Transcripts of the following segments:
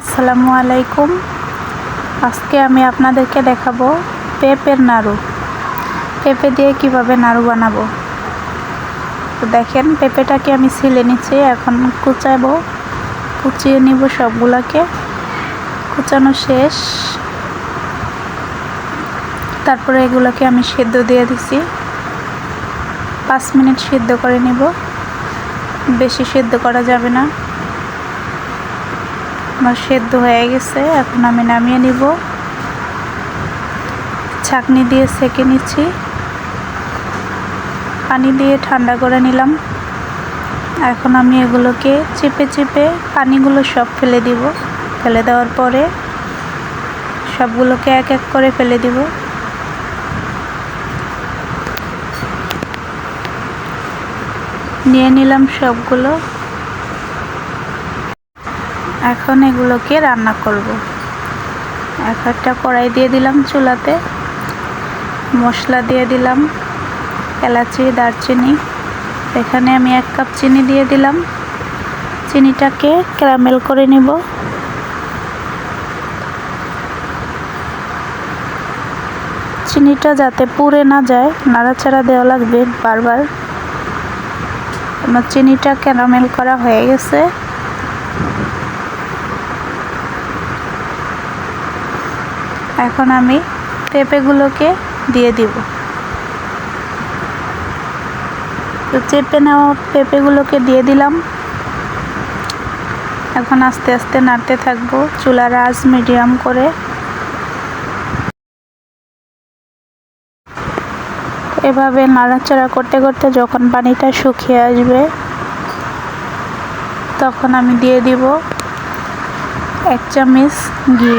আসসালামু আলাইকুম। আজকে আমি আপনাদেরকে দেখাবো পেঁপের নাড়ু। পেঁপে দিয়ে কীভাবে নাড়ু বানাবো? তো দেখেন, পেঁপেটাকে আমি ছিলে নিচ্ছি, এখন কুচাবো। কুচিয়ে নিব সবগুলোকে। কুচানো শেষ। তারপরে এগুলোকে আমি সেদ্ধ দিয়ে দিছি। পাঁচ মিনিট সেদ্ধ করে নিব। বেশি সেদ্ধ করা যাবে না। আমার সেদ্ধ হয়ে গেছে, এখন আমি নামিয়ে নিব। ছাকনি দিয়ে সেকে নিচ্ছি। পানি দিয়ে ঠান্ডা করে নিলাম। এখন আমি এগুলোকে চেপে চেপে পানিগুলো সব ফেলে দিব। ফেলে দেওয়ার পরে সবগুলোকে এক এক করে ফেলে দিব। নিয়ে নিলাম সবগুলো। এখন এগুলোকে রান্না করব। এক একটা কড়াই দিয়ে দিলাম চুলাতে, মশলা দিয়ে দিলাম, এলাচি, দারচিনি, এখানে আমি এক কাপ চিনি দিয়ে দিলাম। চিনিটাকে ক্যারামেল করে নিব। চিনিটা যাতে পুড়ে না যায়, নাড়াচাড়া দেওয়া লাগবে বারবার। আমার চিনিটা ক্যারামেল করা হয়ে গেছে। এখন আমি পেঁপেগুলোকে দিয়ে দিব। তো চেপে নেওয়া পেঁপেগুলোকে দিয়ে দিলাম। এখন আস্তে আস্তে নাড়তে থাকব চুলার আজ মিডিয়াম করে। এভাবে নাড়াচাড়া করতে করতে যখন পানিটা শুকিয়ে আসবে, তখন আমি দিয়ে দিব এক চামচ ঘি।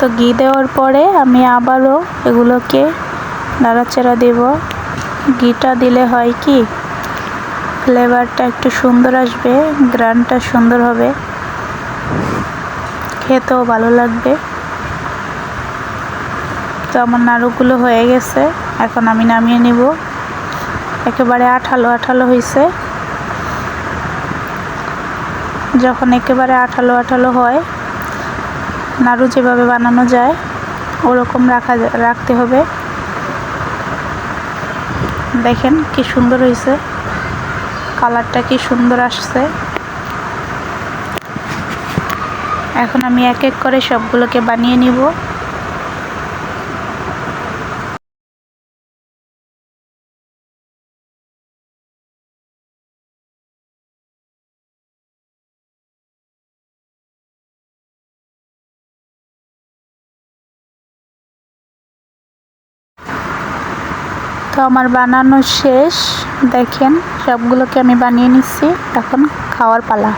তো ঘি দেওয়ার পরে আমি আবারও এগুলোকে নাড়াচাড়া দেব। ঘিটা দিলে হয় কি ফ্লেভারটা একটু সুন্দর আসবে গ্রানটা সুন্দর হবে। খেতেও ভালো লাগবে। তো আমার নাড়ুগুলো হয়ে গেছে, এখন আমি নামিয়ে নিব। একেবারে আঠালো আঠালো হয়েছে যখন একেবারে আঠালো আঠালো হয় নাড়ু যেভাবে বানানো যায়, ওরকম রাখা রাখতে হবে। দেখেন কি সুন্দর হয়েছে। কালারটা কি সুন্দর আসছে। এখন আমি এক এক করে সবগুলোকে বানিয়ে নিব। আমার বানানো শেষ। দেখেন সবগুলোকে আমি বানিয়ে নিচ্ছি। এখন খাওয়ার পালা।